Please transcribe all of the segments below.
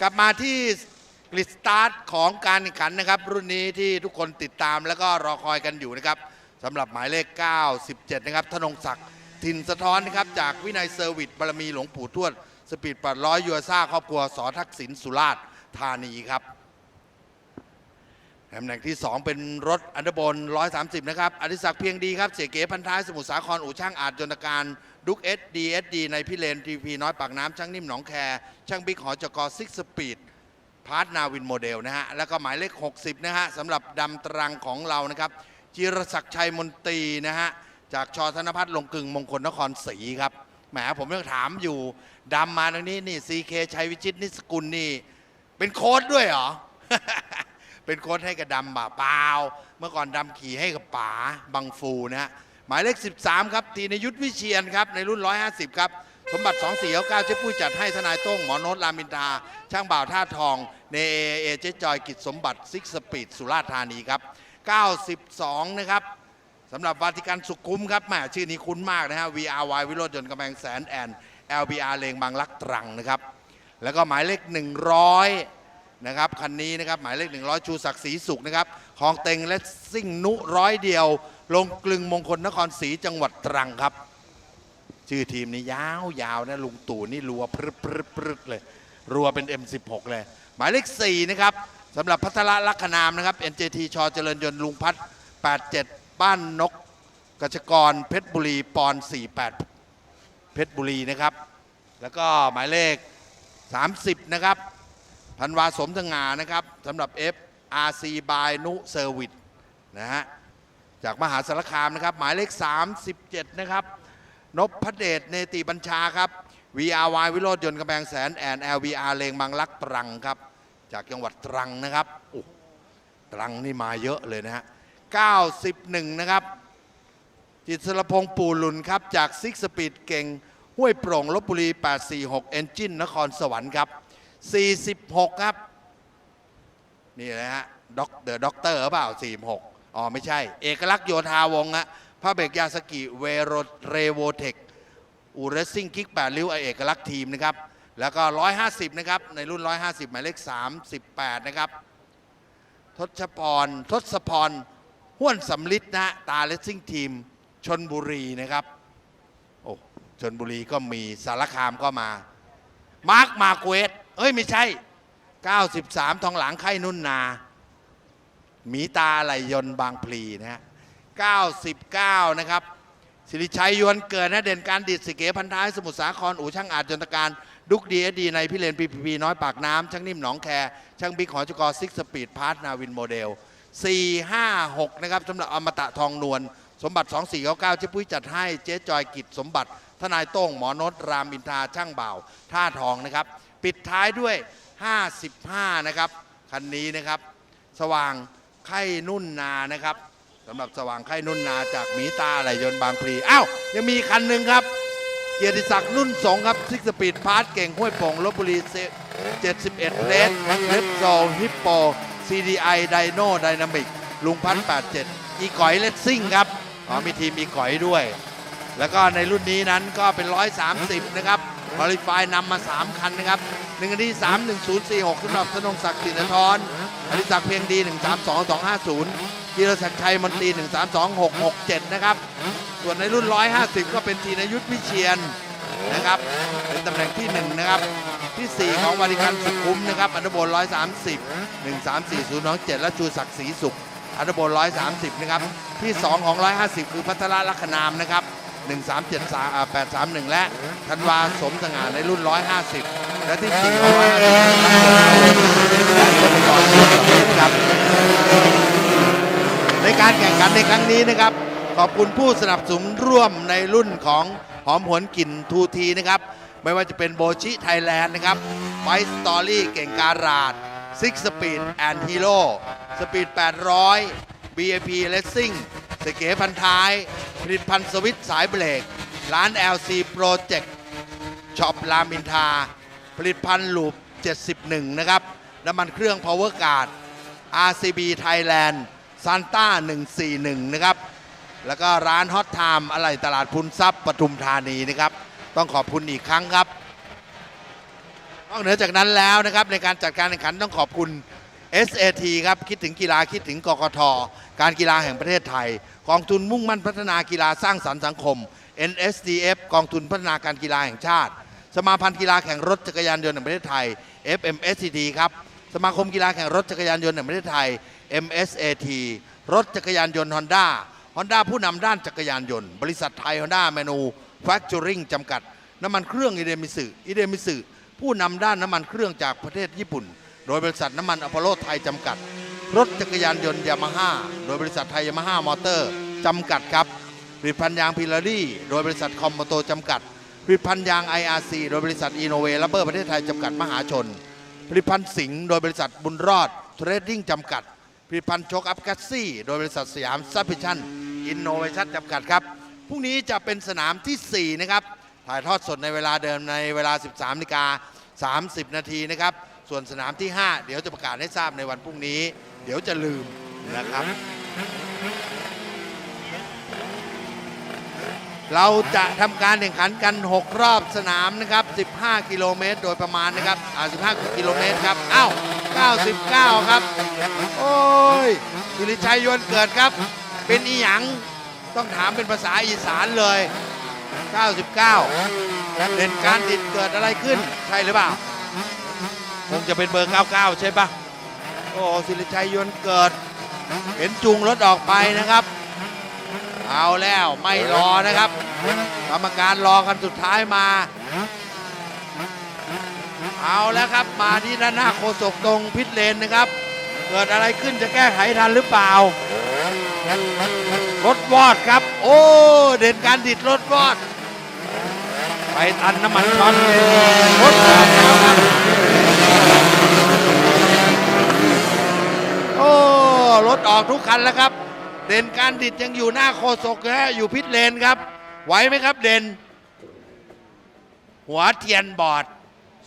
กลับมาที่กริสตาร์ทของการแข่งขันนะครับ รุ่นนี้ที่ทุกคนติดตามแล้วก็รอคอยกันอยู่นะครับสำหรับหมายเลข 97 นะครับธนงศักดิ์ทินสะท้อนนะครับ จากวินัยเซอร์วิสบารมีหลวงปู่ทวด สปีดปัดร้อยยูอาซ่าครอบครัวสอทักษิณสุราษฎร์ธานีครับ ตำแหน่งที่ 2 เป็นรถอันดบน130 นะครับอดิศักดิ์เพียงดีครับ เสียเก๋พันท้ายสมุทรสาครอู่ช่างอาจจนการดุกเอสดีเอสดีในพิเลนทีพีน้อยปากน้ำช่างนิ่มหนองแค ช่างบิ๊กหอจกซิกสปีดพาร์ทนาวินโมเดลนะฮะ แล้วก็หมายเลข 60 นะฮะสำหรับดำตรังของเรานะครับ จิรศักดิ์ชัยมนตรีนะฮะ จากชอธนพัฒน์ลงกึ่งมงคลนครศรีครับแหมผมยังถามอยู่ดำมาตรงนี้นี่ซีเคชัยวิจิตรนิสกุลนี่ เป็นโค้ดด้วยเหรอ เป็นโค้ดให้กับดำบ่าเปล่า เมื่อก่อนดำขี่ให้กับป๋าบังฟูนะฮะหมายเลข 13 ครับทีนยุทธวิเชียนครับในรุ่น 150 ครับ สมบัติ 2 4 9 9เจ๊ปุ้ยจัดให้ทนายโต้งหมอโนตรามินทาช่างบ่าวท่าทองในเอเอเจ๊จอยกิจสมบัติซิกสปีดสุราษฎร์ธานีครับ 92 นะครับสำหรับวาติกันสุขุมครับแหมชื่อนี้คุ้นมากนะฮะ VRY วิโรจน์ยนต์กำแพงแสนแอน LBR เลงบางรักตรังนะครับ แล้วก็หมายเลข 100 นะครับคันนี้นะครับหมายเลข 100 ชูศักดิ์ศรีสุขนะครับของเต็งและซิ่งนุร้อยเดียว ลงกลึงมงคลนครศรีจังหวัดตรังครับ ชื่อทีมนี้ยาวยาวนะลุงตู่นี่รัวพรึบพรึบพรึบเลย รัวเป็น M16 เลย หมายเลข 4 นะครับสำหรับพัทรลักษณามนะครับ NJT ชอเจริญยนต์ลุงพัฒน์87 บ้านนกกชกรเพชรบุรีปอน48 เพชรบุรีนะครับ แล้วก็หมายเลข 30 นะครับ พันวาสมสง่านะครับสำหรับ FRC by นุเซอร์วิสนะฮะจากมหาสารคามนะครับ หมายเลข 37 นะครับนพเดชเนติบัญชาครับ VRY วิโรจน์ยนต์กำแพงแสนแอน LVR เลงบางรักตรังครับ จากจังหวัดตรังนะครับโอ้ตรังนี่มาเยอะเลยนะฮะ 91 นะครับ จิตสรพงษ์ปูหลุนครับ จากซิกสปีดเก่งห้วยโปร่งลบบุรี 846 เอนจินนครสวรรค์ครับ 46 ครับ นี่นะฮะด็อกเดอะด็อกเตอร์หรือเปล่า 46 อ๋อ ไม่ใช่ เอกลักษณ์โยธาวงอะพระเบกยาสกิเวโรเรโวเทคอูเรสซิ่งคิก8ริ้วไอเอกลักษณ์ทีมนะครับ แล้วก็ 150 นะครับ ในรุ่น 150 หมายเลข 38 นะครับ ทศพร ทศพรห้วนสำลิดนะฮะตาเลสซิ่งทีมชนบุรีนะครับ โอ้ชนบุรีก็มีสารคามก็มา มาร์คมาเกวส เอ้ยไม่ใช่ 93 ทองหลังไข่นุ่นนา หมีตาไหลยนบางพลีนะฮะ99 นะครับสิริชัยยวนเกิดนะเด่นการดิดสิเกพันท้ายสมุทรสาครอู่ช่างอาจจนตการดุกดีเอดีในพิเรนพีพีพีน้อยปากน้ำช่างนิ่มหนองแค ช่างบิ๊กหอจกรซิกสปีดพาร์ทนาวินโมเดล 456 นะครับสำหรับอมตะทองนวลสมบัติ 2499เจ๊ปุ้ยจัดให้เจ๊จอยกิจสมบัติ ทนายโต้งหมอนศรามอินทาช่างบ่าวท่าทองนะครับ ปิดท้ายด้วย 55 นะครับ คันนี้นะครับ สว่างไข่นุ่นนานะครับสำหรับสว่างไข่นุ่นนาจากหมีตาไหลยนต์บางพลีอ้าวยังมีคันหนึ่งครับ เกียรติศักดิ์นุ่นสงครับซิกสปีดพาร์ทเก่งห้วยโป่งลบบุรีเซ71 เลสเลฟโซฮิปโป CDI ไดโนไดนามิกลุงพันธ์87 อีก๋อยเลสซิ่งครับอ๋อมีทีมอีก๋อยด้วย แล้วก็ในรุ่นนี้นั้นก็เป็น 130 นะครับ คอลิฟายนำมา 3 คันนะครับหนึ่งอันที่3 1046สำหรับธนงศักดิ์สินทรอดิศักดิ์เพียงดี132 250กีรศักดิ์ชัยมนตรี132 667นะครับส่วนในรุ่น150ก็เป็นทีนยุทธวิเชียนนะครับเป็นตำแหน่งที่1นะครับที่ 4 ของวาริกันสุขุมนะครับอันดับบน130 134 027และชูศักดิ์ศรีสุขอันดับบน130 นะครับ ที่ 2 ของ 150 คือพัทรลักษณามนะครับ 1373อ่า831 และธันวาสมสง่าในรุ่น 150 และที่4ของ150ครับในการแข่งขันในครั้งนี้นะครับ ขอบคุณผู้สนับสนุนร่วมในรุ่นของหอมหวนกลิ่นทูทีนะครับ ไม่ว่าจะเป็นโบชิไทยแลนด์นะครับไ i สตอรี่เก่งการาดซิกสปีดแอนด์ฮีโร่สปีด800 BAP Racing สเก๋พันท้าย ผลิตภัณฑ์สวิตสายเบรก ร้าน LC Project ช็อปรามินทราผลิตภัณฑ์ลูป 71 นะครับ น้ำมันเครื่อง Power Guard RCB Thailand ซานต้า141 นะครับ แล้วก็ร้านฮอตไทม์อะไหล่ตลาดพุนทรัพย์ปทุมธานีนะครับ ต้องขอบคุณอีกครั้งครับนอกเหนือจากนั้นแล้วนะครับในการจัดการแข่งขันต้องขอบคุณ SAT ครับ คิดถึงกีฬาคิดถึงกกทการกีฬาแห่งประเทศไทย กองทุนมุ่งมั่นพัฒนากีฬาสร้างสรรค์สังคม NSDF กองทุนพัฒนาการกีฬาแห่งชาติ สมาพันธ์กีฬาแข่งรถจักรยานยนต์แห่งประเทศไทย FMSCT ครับ สมาคมกีฬาแข่งรถจักรยานยนต์แห่งประเทศไทย MSAT รถจักรยานยนต์ Honda Honda ผู้นำด้านจักรยานยนต์ บริษัทไทย Honda Manufacturing จำกัด น้ำมันเครื่องอิเดมิสึอิเดมิสึผู้นำด้านน้ำมันเครื่องจากประเทศญี่ปุ่น โดยบริษัทน้ำมันอพอลโลไทยจำกัด รถจักรยานยนต์ยามาฮ่าโดยบริษัทไทยยามาฮ่ามอเตอร์จำกัดครับผลิตภัณฑ์ยางพิลารี่โดยบริษัทคอมโมโตจำกัดผลิตภัณฑ์ยาง IRC โดยบริษัทอีโนเวลัเบอร์ประเทศไทยจำกัดมหาชน ผลิตภัณฑ์สิงห์โดยบริษัทบุญรอดเทรดดิ้งจำกัด ผลิตภัณฑ์โชคอัพกัสซี่โดยบริษัทสยามซัพพิชั่นอินโนเวชั่นจำกัดครับพรุ่งนี้จะเป็นสนามทีสี่ 4 นะครับ ถ่ายทอดสดในเวลาเดิมในเวลา 13นาฬิกา30 นาทีนะครับ ส่วนสนามที่ 5 เดี๋ยวจะประกาศให้ทราบในวันพรุ่งนี้ เดี๋ยวจะลืมนะครับเราจะทำการแข่งขันกัน 6 รอบสนามนะครับ 15 กิโลเมตร โดยประมาณนะครับ อ่า 15 กิโลเมตรครับ อ้าว 99 ครับ โอ้ยสุริชัยยวนเกิดครับ เป็นอีหยัง ต้องถามเป็นภาษาอีสานเลย 99 เด่นการติดเกิดอะไรขึ้น ใช่หรือเปล่า คงจะเป็นเบอร์ 99 ใช่ปะ โอ้สิริชัยยวนเกิด เห็นจูงรถออกไปนะครับ เอาแล้วไม่รอนะครับ กรรมการรอกันสุดท้ายมา เอาแล้วครับมาที่ด้านหน้าโคศกตรงพิษเลนนะครับ เกิดอะไรขึ้นจะแก้ไขทันหรือเปล่ารถวอดครับ โอ้เด่นการดิดรถวอด ไปตันน้ำมันช็อตรถวอดแล้วครับ อ้รถออกทุกคันแล้วครับ เด่นการดิดยังอยู่หน้าโคศกนะฮะอยู่พิษเลนครับ ไหวไหมครับเด่น หัวเทียนบอด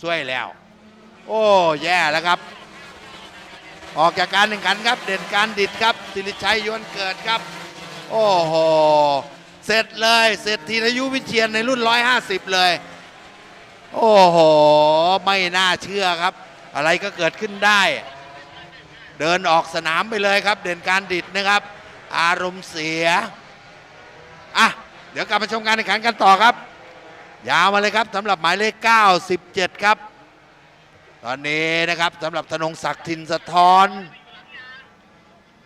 ช่วยแล้ว โอ้แย่แล้วครับ ออกจากการแข่งขันครับ เด่นการดิดครับสิริชัยยวนเกิดครับ โอ้โหเสร็จเลยเสร็จทีนายุวิเชียนในรุ่น 150 เลย โอ้โห ไม่น่าเชื่อครับ อะไรก็เกิดขึ้นได้ เดินออกสนามไปเลยครับ เด่นการดิดนะครับ อารมณ์เสียอะเดี๋ยวกลับมาชมการแข่งขันกันต่อครับ ยาวมาเลยครับสำหรับหมายเลข 97 ครับ ตอนนี้นะครับสำหรับธนงศักดิ์ทินสะท้อน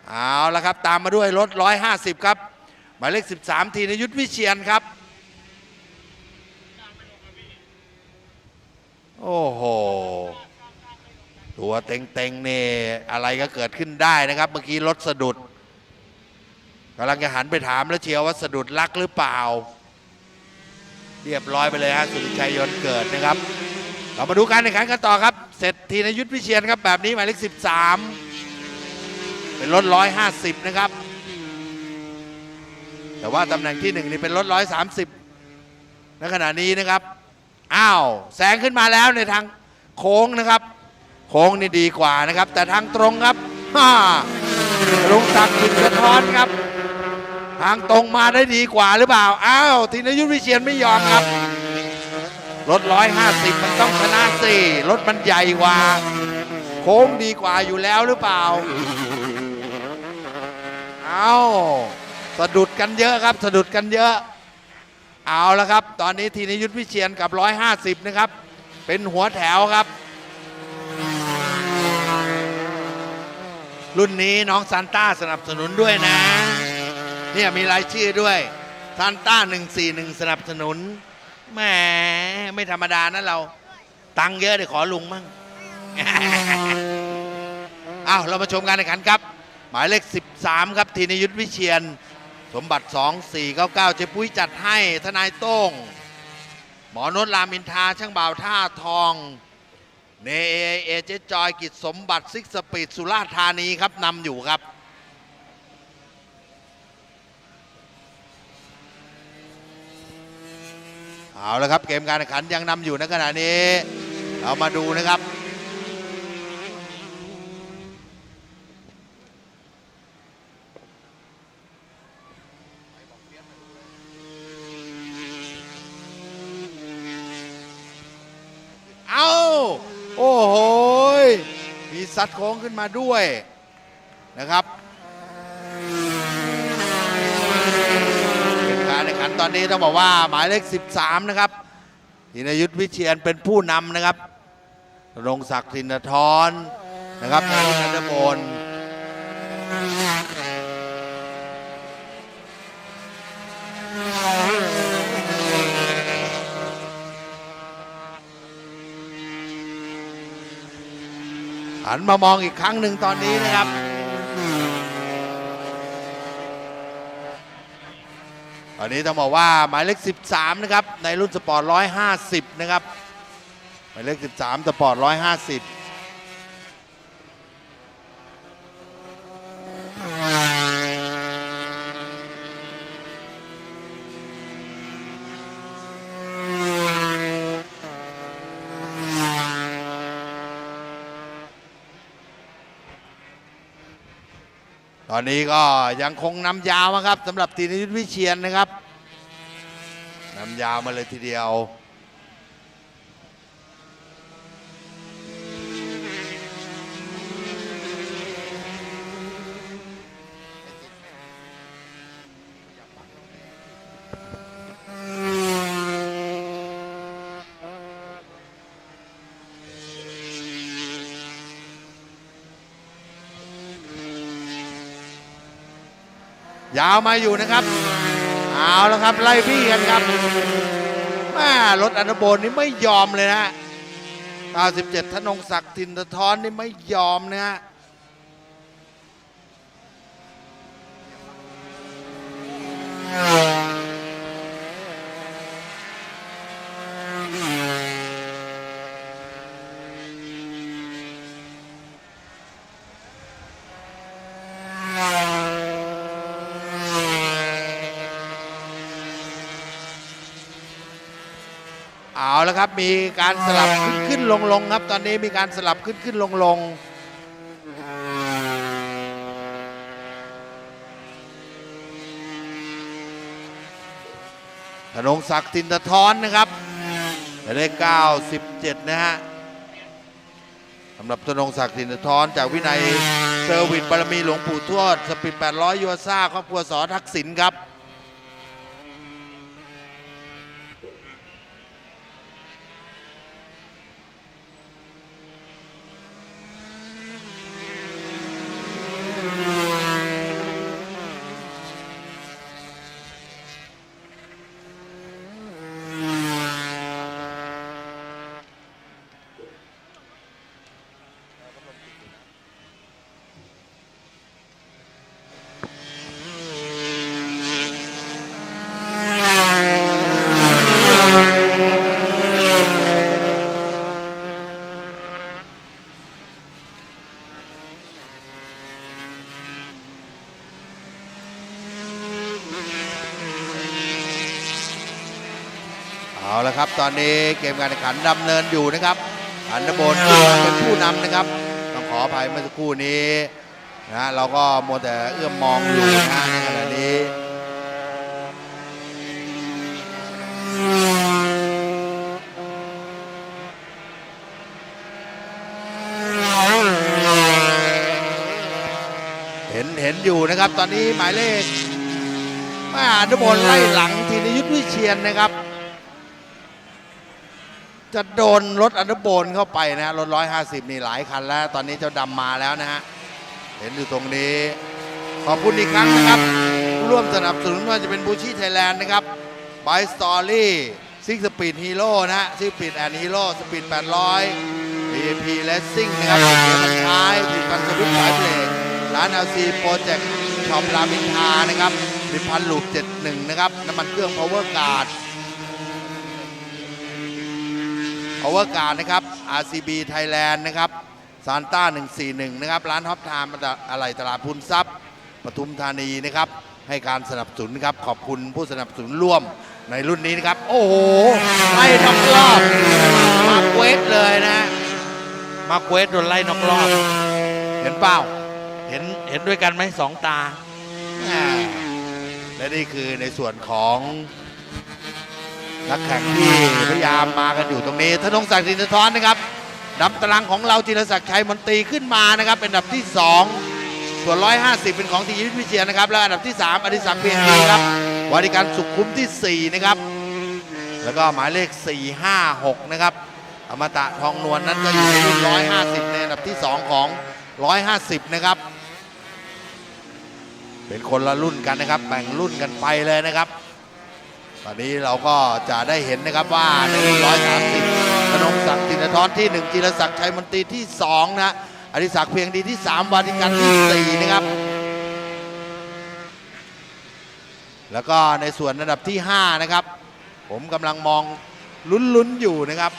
เอาละครับตามมาด้วยรถ 150 ครับ หมายเลข 13 ทีนยุทธวิเชียนครับ โอ้โห ตัวเต็งๆนี่อะไรก็เกิดขึ้นได้นะครับ เมื่อกี้รถสะดุดกำลังจะหันไปถามแล้วเชียวว่าสะดุดลักหรือเปล่า เรียบร้อยไปเลยฮะสุริชัยยนต์เกิดนะครับ เรามาดูการแข่งขันกันต่อครับ เสร็จทีนยุทธวิเชียนครับแบบนี้หมายเลข13 เป็นรถ 150 นะครับ แต่ว่าตำแหน่งที่หนึ่งนี่เป็นรถ 130 ในขณะนี้นะครับ อ้าวแซงขึ้นมาแล้วในทางโค้งนะครับ โค้งนี่ดีกว่านะครับ แต่ทางตรงครับฮ่าลุงศักดิ์สิทธิ์สะท้อนครับ ทางตรงมาได้ดีกว่าหรือเปล่า อ้าวทีนยุทธวิเชียนไม่ยอมครับรถ150มันต้องชนะสิรถมันใหญ่กว่า โค้งดีกว่าอยู่แล้วหรือเปล่า เอาสะดุดกันเยอะครับ สะดุดกันเยอะ เอาแล้วครับ ตอนนี้ทีนยุทธวิเชียนกับ150นะครับ เป็นหัวแถวครับ รุ่นนี้น้องซานต้าสนับสนุนด้วยนะ เนี่ยมีรายชื่อด้วยซานต้า141 สนับสนุนแหมไม่ธรรมดานะเรา ตังค์เยอะเดี๋ยวขอลุงมั่งอ้าวเรามาชมการแข่งขันครับ หมายเลข 13 ครับทีนยุทธวิเชียน สมบัติ 2499 เจ๊ปุ้ยจัดให้ทนายโต้ง หมอนดรามอินทราช่างบ่าวท่าทอง เนเอเอเจจอยกิจสมบัติซิกสปีดสุราธานีครับนำอยู่ครับ เอาละครับเกมการแข่งขันยังนำอยู่ในขณะนี้ เรามาดูนะครับ เอา มี ซัดโค้งขึ้นมาด้วยนะครับเป็นการแข่งขันตอนนี้ต้องบอกว่าหมายเลข 13 นะครับธินยุทธวิเชียนเป็นผู้นำนะครับรงศักดิ์ธินทรนะครับนันอันเดอร์โบน หันมามองอีกครั้งหนึ่งตอนนี้นะครับ ตอนนี้ต้องบอกว่าหมายเลข 13 นะครับ ในรุ่นสปอร์ต 150 นะครับ หมายเลข 13 สปอร์ต 150 ตอนนี้ก็ยังคงนำยาวนะครับสำหรับตีนยุทธวิเชียนนะครับนำยาวมาเลยทีเดียว ยาวมาอยู่นะครับเอาแล้วครับไล่พี่กันครับแม่รถอนุบนนี่ไม่ยอมเลยนะ97ธนงศักดิ์ทินทรนี่ไม่ยอมนะฮะเอาแล้วครับ มีการสลับขึ้นขึ้นลงลงครับ ตอนนี้มีการสลับขึ้นขึ้นลงลงธนงศักดิ์ทินทรนะครับหมายเลข97 นะฮะสำหรับธนงศักดิ์ทินทรจากวินัยเซอร์วิสบารมีหลวงปู่ทวด สปีด800ยูซ่าครอบครัวสอทักษิณครับ เอาละครับ ตอนนี้เกมการแข่งขันดำเนินอยู่นะครับอันดบนเป็นผู้นำนะครับ ต้องขออภัยเมื่อสักครู่นี้นะฮะเราก็มัวแต่เอื้อมมองอยู่นะฮะในขณะนี้เห็นเห็นอยู่นะครับ ตอนนี้หมายเลขแม่อันดบนไล่หลังทีนยุทธวิเชียนนะครับ จะโดนรถอันดโบนเข้าไปนะฮะรถร้อยห้าสิบนี่หลายคันแล้ว ตอนนี้เจ้าดำมาแล้วนะฮะ เห็นอยู่ตรงนี้ ขอบคุณอีกครั้งนะครับ ร่วมสนับสนุนว่าจะเป็นบูชี่ไทยแลนด์นะครับบายสตอรี่ซิกสปีดฮีโร่นะฮะซิกสปีดแอนด์ฮีโร่สปีด800 AP Racing นะครับเกียร์มันท้ายผลิตภัณฑ์สวิตสายเบรกร้าน LC Project ช็อปรามินทานะครับผลิตภัณฑ์ลูป71 นะครับ น้ำมันเครื่อง Power Guard Power Guard นะครับ RCB Thailand นะครับซานต้า 141 นะครับ ร้านฮอปไทม์อะไหล่ตลาดพุนทรัพย์ปทุมธานีนะครับ ให้การสนับสนุนครับ ขอบคุณผู้สนับสนุนร่วมในรุ่นนี้นะครับ โอ้โหไล่นอกรอบมาเวทเลยนะ มาเวทโดนไล่นอกรอบ เห็นเปล่าเห็นเห็นด้วยกันไหมสองตา และนี่คือในส่วนของ นักแข่งที่พยายามมากันอยู่ตรงนี้ ธนงศักดิ์สินทรนะครับดับตารางของเราจิรศักดิ์ชัยมนตรีขึ้นมานะครับ เป็นอันดับที่ 2 ส่วน 150 เป็นของทียุทธวิเชียนนะครับ แล้วอันดับที่ 3 อดิศักดิ์เพียงดีครับวาริการสุขคุ้มที่ 4 นะครับ แล้วก็หมายเลข 456 นะครับ อมตะทองนวลนั้นก็อยู่ในรุ่150 ในอันดับที่ 2 ของ 150 นะครับ เป็นคนละรุ่นกันนะครับแบ่งรุ่นกันไปเลยนะครับ ตอนนี้เราก็จะได้เห็นนะครับว่าในรุ่น130ธนงศักดิ์จินทรที่ 1 จิรศักดิ์ชัยมนตรีที่ 2 นะอริศักดิ์เพียงดีที่ 3 วาติกันที่ 4 นะครับ แล้วก็ในส่วนระดับที่ 5 นะครับ ผมกำลังมองลุ้นๆอยู่นะครับ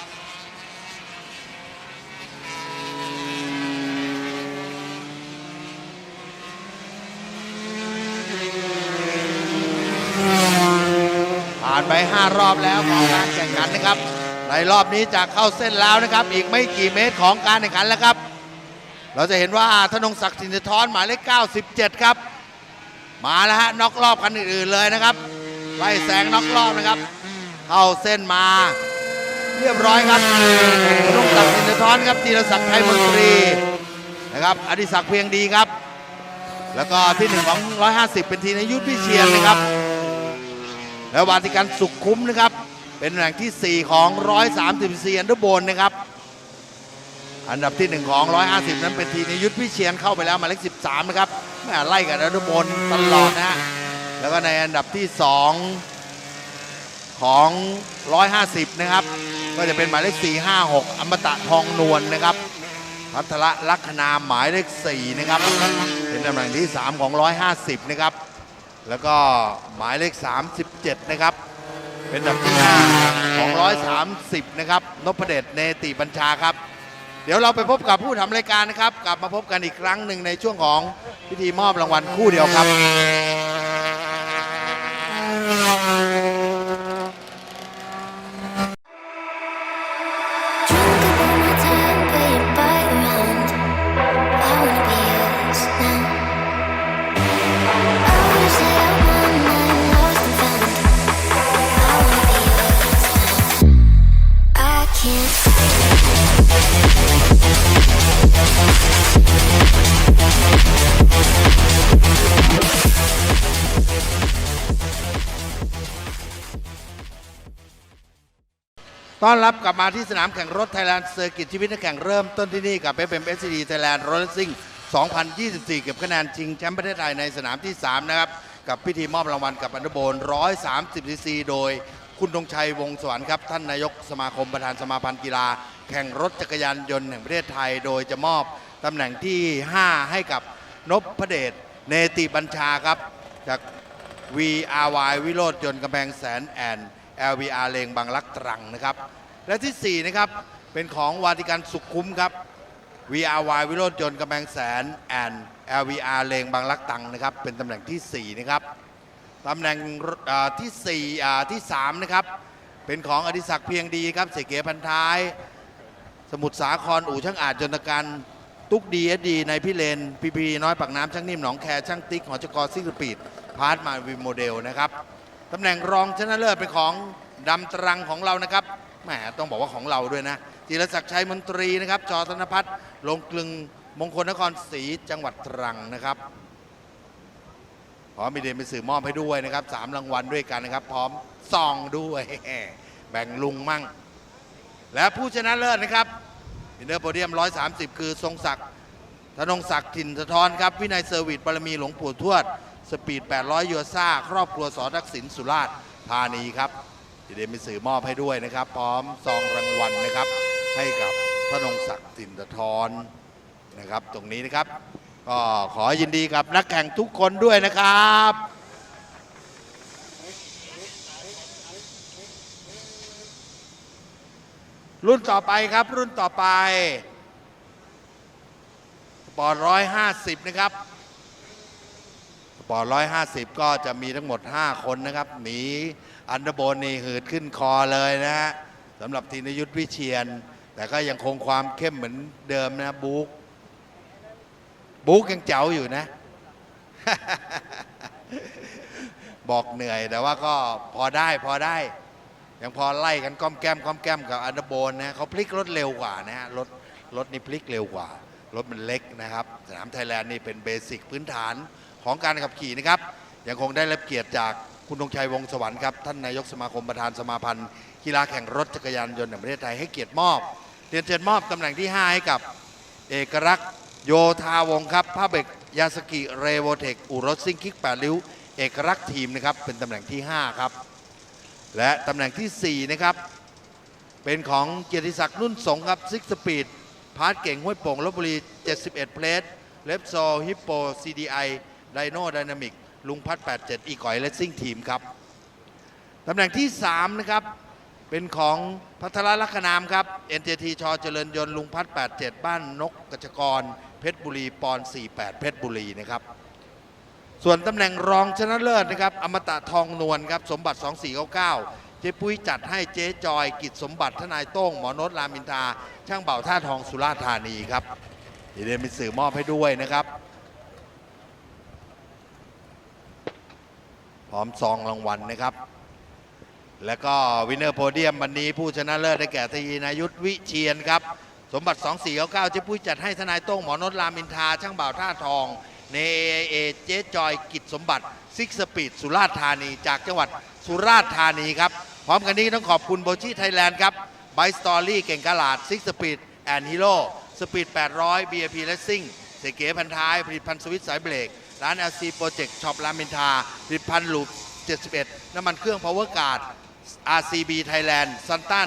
ผ่านไป 5 รอบแล้วของการแข่งขันนะครับ ในรอบนี้จะเข้าเส้นแล้วนะครับ อีกไม่กี่เมตรของการแข่งขันแล้วครับ เราจะเห็นว่าธนงศักดิ์สินทรหมายเลข97 ครับ มาแล้วฮะน็อกรอบคันอื่นๆเลยนะครับไล่แซงน็อกรอบนะครับ เข้าเส้นมา เรียบร้อยครับธนงศักดิ์สินทรครับจีรศักดิ์ไทยมนตรีนะครับอดิศักดิ์เพียงดีครับ แล้วก็ที่หนึ่งของ 150 เป็นทีนยุทธพิเชียนนะครับ แล้ววาติกันสุขคุ้มนะครับ เป็นแหล่งที่ 4 ของ 134อันเดอร์โบนนะครับ อันดับที่ 1 ของ 150 นั้นเป็นทีนยุทธพิเชียนเข้าไปแล้วหมายเลข13 นะครับแม่ไล่กับอันเดอร์โบนตลอดนะฮะแล้วก็ในอันดับที่ 2 ของ 150 นะครับ ก็จะเป็นหมายเลข 456 อมตะทองนวลนะครับพัทรลักษณาหมายเลข 4 นะครับ เป็นตำแหน่งที่ 3 ของ 150 นะครับ แล้วก็หมายเลข 37 นะครับ เป็นอันดับที่5ของ130 นะครับนพเดชเนติบัญชาครับ เดี๋ยวเราไปพบกับผู้ทำรายการนะครับ กลับมาพบกันอีกครั้งหนึ่งในช่วงของพิธีมอบรางวัลคู่เดียวครับ ต้อนรับกลับมาที่สนามแข่งรถไทยแลนด์เซอร์กิตชีวิตนักแข่งเริ่มต้นที่นี่กับ FM SCD Thailand r o l l Racing 2024 เก็บคะแนนชิงแชมป์ประเทศไทยในสนามที่ 3 นะครับ กับพิธีมอบรางวัลกับอันดโบน130 cc โดยคุณธงชัยวงศ์สวรรค์ครับ ท่านนายกสมาคมประธานสมาพันธ์กีฬา แข่งรถจักรยานยนต์แห่งประเทศไทย โดยจะมอบตำแหน่งที่ 5 ให้กับนพเดชเนติบัญชาครับจาก VRY วิโรธยนต์กำแพงแสนแอน LVR เลงบางรักตรังนะครับ และที่ 4 นะครับ เป็นของวาติกันสุขคุ้มครับ VRY วิโรธยนต์กำแพงแสนแอน LVR เลงบางรักตังนะครับ เป็นตำแหน่งที่ 4 นะครับตำแหน่งที่4อ่ที่ 3 นะครับ เป็นของอดิศักดิ์เพียงดีครับเสกเกพันท้าย สมุทรสาครอู่ช่างอาจจนตการตุกดีเอดีในพี่เลนพีพีน้อยปากน้ำช่างนิ่มหนองแคช่างติ๊กหอจกซิกสปีดพาร์ทมาวิมโมเดลนะครับ ตำแหน่งรองชนะเลิศเป็นของดำตรังของเรานะครับแหมต้องบอกว่าของเราด้วยนะจิรศักดิ์ชัยมนตรีนะครับ จอธนพัฒน์ลงกลึงมงคลนครศรีจังหวัดตรังนะครับพร้อมมีเดนเป็นสื่อมอบให้ด้วยนะครับสามรางวัลด้วยกันนะครับ พร้อมซองด้วย แบ่งลุงมั่ง และผู้ชนะเลิศนะครับอินเตอร์โพเดียม 130 คือทรงศักดิ์ธนงศักดิ์ถิ่นสะท้อนครับ วินัยเซอร์วิสบารมีหลวงปู่ทวด สปีด 800 ยูซ่า ครอบครัวสอทักษิณสุราษฎร์ธานีครับมีเดนเป็นสื่อมอบให้ด้วยนะครับ พร้อมซองรางวัลนะครับ ให้กับธนงศักดิ์ถิ่นสะทอนนะครับ ตรงนี้นะครับ ก็ขอยินดีกับนักแข่งทุกคนด้วยนะครับรุ่นต่อไปครับรุ่นต่อไปปอร้อยห้าสิบนะครับ ปอร้อยห้าสิบก็จะมีทั้งหมด 5 คนนะครับ หนีอันดอร์โบนนี่หืดขึ้นคอเลยนะฮะสำหรับทีนยุทธวิเชียน แต่ก็ยังคงความเข้มเหมือนเดิมนะบุ๊กบุ๊กยังเจ๋วอยู่นะ บอกเหนื่อยแต่ว่าก็พอได้พอได้ ยังพอไล่กันก้อมแก้มก้อมแก้มกับอันดาโบนนะเขาพลิกรถเร็วกว่านะฮะรถรถนี่พลิกเร็วกว่ารถมันเล็กนะครับ สนามไทยแลนด์นี่เป็นเบสิกพื้นฐาน ของการขับขี่นะครับ ยังคงได้รับเกียรติจากคุณธงชัยวงศ์สวรรค์ครับท่านนายกสมาคมประธานสมาพันธ์กีฬาแข่งรถจักรยานยนต์แห่งประเทศไทยให้เกียรติมอบเรียนเชิญมอบตำแหน่งที่ 5 ให้กับเอกลักษณ์โยธาวงครับผ้าเบกยาสกิเรโวเทคอูรถซิ่งคิกแปดริ้วเอกลักษณ์ทีมนะครับเป็นตำแหน่งที่ 5 ครับ และตำแหน่งทีสี่ 4 นะครับ เป็นของเกียรติศักดิ์นุ่นสงครับซิกสปีดพาร์ทเก่งห้วยโป่งลบบุรี 71 เพลสเลฟโซฮิปโป CDI ไดโนไดนามิกลุงพัด 87 อีกอยเลสซิ่งทีมครับตำแหน่งที่ 3 นะครับ เป็นของพัทรลักษณามครับ NJT ชอเจริญยนต์ลุงพัด 87 บ้านนกกระจกร เพชรบุรีปอน 48 เพชรบุรีนะครับส่วนตำแหน่งรองชนะเลิศนะครับอมตะทองนวลครับสมบัติ 2499 เจ๊ปุ้ยจัดให้เจ๊จอยกิจสมบัติทนายโต้ง หมอโนตรามินทาช่างเบ่าท่าทองสุราษฎร์ธานีครับเดี๋ยวมีสื่อมอบให้ด้วยนะครับ พร้อมซองรางวัลนะครับ แล้วก็วินเนอร์โพเดียมวันนี้ผู้ชนะเลิศได้แก่ทยีนายุทธวิเชียนครับ สมบัติ 2499เจ๊ปุ้จัดให้ทนายโต้งหมอนนรามินทาช่างบ่าวท่าทองใน AIA เจจอยกิจสมบัติซิกสปีดสุราษฎร์ธานี จากจังหวัดสุราษฎร์ธานีครับ พร้อมกันนี้ต้องขอบคุณโบชีไทยแลนด์ครับไบสตอรี่เก่งกาลาดซิกสปีดแอนด์ฮีโร่สปีด800 BAP Racing เสเก๋พันท้ายผลิตภัณฑ์สวิตสายเบรก ร้าน LC Project ช็อปรามอินทราผลิตภัณฑ์ลูป71 น้ำมันเครื่อง Power Guard RCB Thailand ซันต้า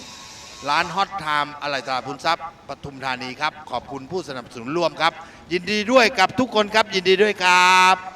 141 ร้านฮอตไทม์อะไรตลาดพุนทรัพย์ปทุมธานีครับ ขอบคุณผู้สนับสนุนร่วมครับ ยินดีด้วยกับทุกคนครับยินดีด้วยครับ